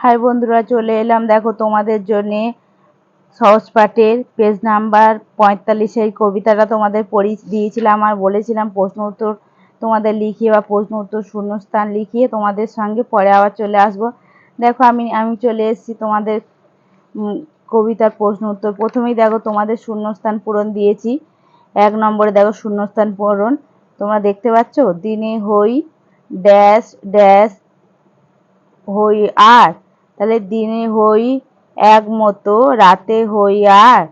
High বন্ধুরা, চলে এলাম দেখো তোমাদের জন্যে সহজ পাঠের পেজ নাম্বার পঁয়তাল্লিশ এই কবিতাটা তোমাদের পড়ি, দিয়েছিলাম আর বলেছিলাম প্রশ্ন উত্তর তোমাদের লিখিয়ে বা প্রশ্ন উত্তর শূন্যস্থান লিখিয়ে তোমাদের সঙ্গে পরে আবার চলে আসব। দেখো আমি আমি চলে এসেছি তোমাদের কবিতার প্রশ্ন উত্তর। প্রথমেই দেখো তোমাদের শূন্যস্থান পূরণ দিয়েছি। এক নম্বরে দেখো শূন্যস্থান পূরণ। তোমরা দেখতে পাচ্ছ? দিনে হই, ড্যাশ ড্যাশ, হই, আর। তাহলে দিনে হই এক মতো, রাতে হই আর।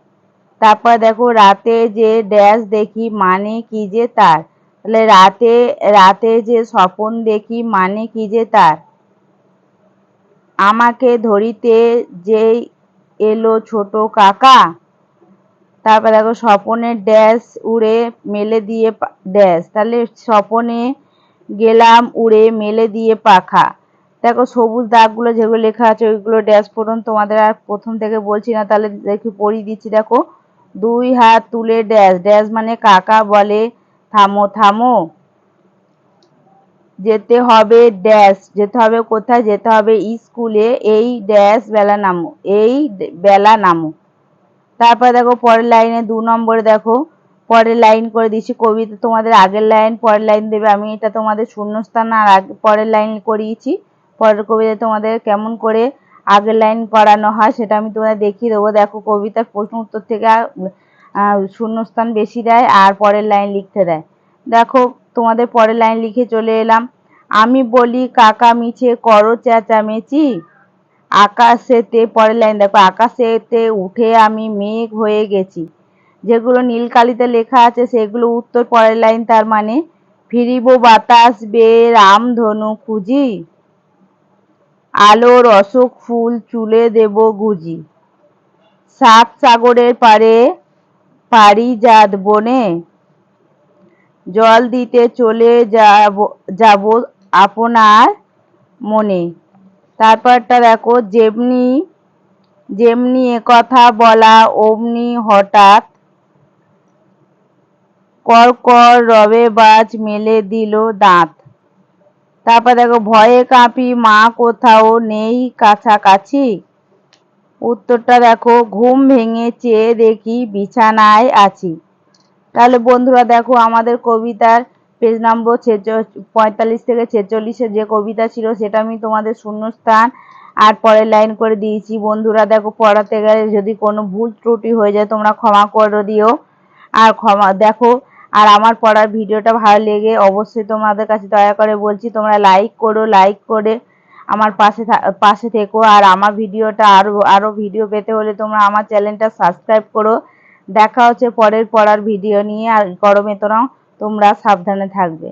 তারপর দেখো, রাতে যে ড্যাশ দেখি মানে কি যে তার? তাহলে রাতে রাতে যে স্বপন দেখি মানে কি যে তার? আমাকে ধরিতে যেই এলো ছোট কাকা। তারপর দেখো, স্বপনের ড্যাশ উড়ে মেলে দিয়ে ড্যাশ। তাহলে স্বপনে গেলাম উড়ে মেলে দিয়ে পাখা। দেখো সবুজ দাগগুলো যেগুলো লেখা আছে, ওইগুলো ড্যাশ পড়ুন। তোমাদের আর প্রথম থেকে বলছি না, তাহলে দেখি পড়িয়ে দিচ্ছি। দেখো, দুই হাত তুলে ড্যাশ। ড্যাশ মানে কাকা বলে, থামো থামো। যেতে হবে ড্যাশ। যেতে হবে কোথায়? যেতে হবে স্কুলে। এই ড্যাশ বেলা নামো। এই বেলা নামো। তারপর দেখো, পরের লাইনে দু নম্বরে দেখো, পরের লাইন করে দিচ্ছি। কবিতা তোমাদের আগের লাইন, পরের লাইন দেবে। আমি এটা তোমাদের শূন্যস্থান আর পরের লাইন করিয়েছি। পরের কবিতায় তোমাদের কেমন করে আগের লাইন করানো হয় সেটা আমি তোমাদের দেখিয়ে দেবো। দেখো, কবিতার প্রশ্ন উত্তর থেকে শূন্যস্থান বেশি দেয় আর পরের লাইন লিখতে দেয়। দেখো, তোমাদের পরের লাইন লিখে চলে এলাম। আমি বলি, কাকা মিছে, করো চেঁচামেচি। আকাশেতে, পরের লাইন দেখো, আকাশেতে উঠে আমি মেঘ হয়ে গেছি। যেগুলো নীলকালিতে লেখা আছে, সেগুলো উত্তর পরের লাইন, তার মানে ফিরিব বাতাস, বে রামধনু খুঁজি আলোর অশোক ফুল চুলে দেব গুজি। সাত সাগরের পারে পারিজাত বনে। জল দিতে চলে যাব যাব আপনার মনে। তারপরটা দেখো, যেমনি যেমনি কথা বলা, অমনি হঠাৎ কর কর রবে বাজ মেলে দিল দাঁত। তারপর দেখো, ভয়ে কাঁপি, মা কোথাও নেই কাছাকাছি। উত্তরটা দেখো, ঘুম ভেঙে চেয়ে দেখি বিছানায় আছি। তাহলে বন্ধুরা দেখো, আমাদের কবিতার পেজ নম্বর পঁয়তাল্লিশ থেকে ছেচল্লিশের যে কবিতা ছিল, সেটা আমি তোমাদের শূন্যস্থান আর পরের লাইন করে দিয়েছি। বন্ধুরা দেখো, পড়াতে গেলে যদি কোনো ভুল ত্রুটি হয়ে যায়, তোমরা ক্ষমা করে দিও। আর ক্ষমা, দেখো আর আমার পড়ার ভিডিওটা ভালো লেগে অবশ্যই তোমাদের কাছে দয়া করে বলছি, তোমরা লাইক করো লাইক করে আমার পাশে পাশে থেকো। আর আমার ভিডিওটা আরও আরও ভিডিও পেতে হলে তোমরা আমার চ্যানেলটা সাবস্ক্রাইব করো। দেখা হচ্ছে পরের পড়ার ভিডিও নিয়ে। আর গরমে তোরা তোমরা সাবধানে থাকবে।